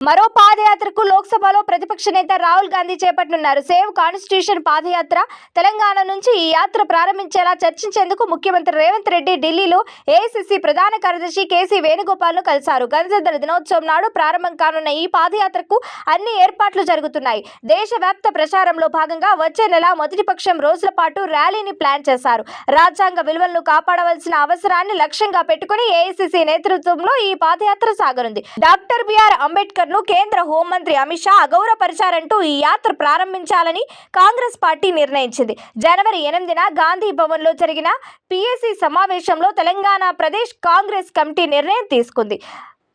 మరో పాదయాత్రకు లోక్సభలో ప్రతిపక్ష నేత రాహుల్ గాంధీ చేపట్టనున్నారు. సేవ్ కాన్స్టిట్యూషన్ పాదయాత్ర తెలంగాణ నుంచి ఈ యాత్ర ప్రారంభించేలా చర్చించేందుకు ముఖ్యమంత్రి రేవంత్ రెడ్డి ఢిల్లీలో ఏఐసిసి ప్రధాన కార్యదర్శి కేసీ వేణుగోపాల్ను కలిశారు గణతంత్ర దినోత్సవం నాడు ప్రారంభం కానున్న ఈ పాదయాత్రకు అన్ని ఏర్పాట్లు జరుగుతున్నాయి. దేశవ్యాప్త ప్రచారంలో భాగంగా వచ్చే నెల మొదటి పక్షం రోజుల పాటు ర్యాలీని ప్లాన్ చేశారు. రాజ్యాంగ విలువలను కాపాడవలసిన అవసరాన్ని లక్ష్యంగా పెట్టుకుని ఏఐసిసి నేతృత్వంలో ఈ పాదయాత్ర సాగనుంది. డాక్టర్ బిఆర్ అంబేద్కర్ను కేంద్ర హోం హోంమంత్రి అమిత్ షా అగౌరవపరిచారంటూ ఈ యాత్ర ప్రారంభించాలని కాంగ్రెస్ పార్టీ నిర్ణయించింది. జనవరి ఎనిమిదిన గాంధీ భవన్లో జరిగిన పిఎస్సి సమావేశంలో తెలంగాణ ప్రదేశ్ కాంగ్రెస్ కమిటీ నిర్ణయం తీసుకుంది.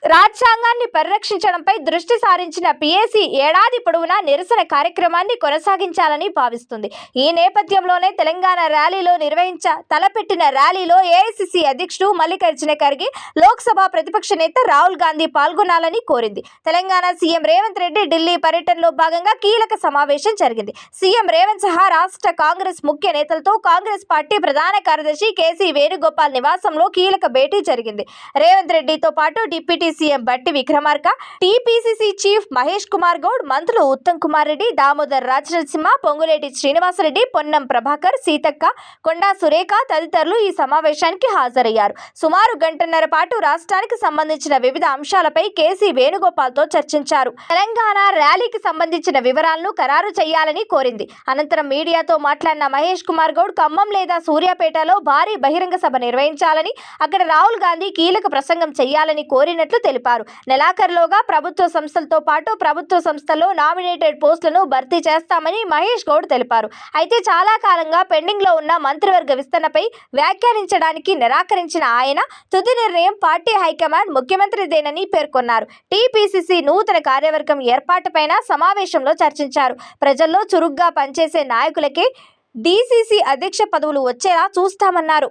రాజ్యాంగాన్ని పరిరక్షించడంపై దృష్టి సారించిన పిఏసి ఏడాది పొడవునా నిరసన కార్యక్రమాన్ని కొనసాగించాలని భావిస్తుంది. ఈ నేపథ్యంలోనే తెలంగాణ ర్యాలీలో నిర్వహించ తలపెట్టిన ర్యాలీలో ఏఐసిసి అధ్యక్షుడు మల్లికార్జున ఖర్గే లోక్సభ ప్రతిపక్ష నేత రాహుల్ గాంధీ పాల్గొనాలని కోరింది. తెలంగాణ సీఎం రేవంత్ రెడ్డి ఢిల్లీ పర్యటనలో భాగంగా కీలక సమావేశం జరిగింది. సీఎం రేవంత్ సహా రాష్ట్ర కాంగ్రెస్ ముఖ్య నేతలతో కాంగ్రెస్ పార్టీ ప్రధాన కార్యదర్శి కేసీ వేణుగోపాల్ నివాసంలో కీలక భేటీ జరిగింది. రేవంత్ రెడ్డితో పాటు deputy CM Bhatti Vikramarka TPCC chief Mahesh Kumar Goud మంత్రులు ఉత్తమ్ కుమార్ రెడ్డి దామోదర్ రాజనరసింహ పొంగులేటి శ్రీనివాసరెడ్డి పొన్నం ప్రభాకర్ సీతక్క కొండా సురేఖ తదితరులు ఈ సమావేశానికి హాజరయ్యారు. సుమారు గంటన్నర పాటు రాష్ట్రానికి సంబంధించిన వివిధ అంశాలపై కేసీ వేణుగోపాల్తో చర్చించారు. తెలంగాణ ర్యాలీకి సంబంధించిన వివరాలను ఖరారు చేయాలని కోరింది. అనంతరం మీడియాతో మాట్లాడిన మహేష్ కుమార్ గౌడ్ ఖమ్మం లేదా సూర్యాపేటలో భారీ బహిరంగ సభ నిర్వహించాలని అక్కడ రాహుల్ గాంధీ కీలక ప్రసంగం చేయాలని కోరినట్లు తెలిపారు. నెలాఖరులోగా ప్రభుత్వ సంస్థలతో పాటు ప్రభుత్వ సంస్థల్లో నామినేటెడ్ పోస్టులను భర్తీ చేస్తామని మహేష్ గౌడ్ తెలిపారు. అయితే చాలా కాలంగా పెండింగ్లో ఉన్న మంత్రివర్గ విస్తరణపై వ్యాఖ్యానించడానికి నిరాకరించిన ఆయన తుది నిర్ణయం పార్టీ హైకమాండ్ ముఖ్యమంత్రిదేనని పేర్కొన్నారు. టీపీసీసీ నూతన కార్యవర్గం ఏర్పాటుపైన సమావేశంలో చర్చించారు. ప్రజల్లో చురుగ్గా పనిచేసే నాయకులకే డీసీసీ అధ్యక్ష పదవులు వచ్చేలా చూస్తామన్నారు.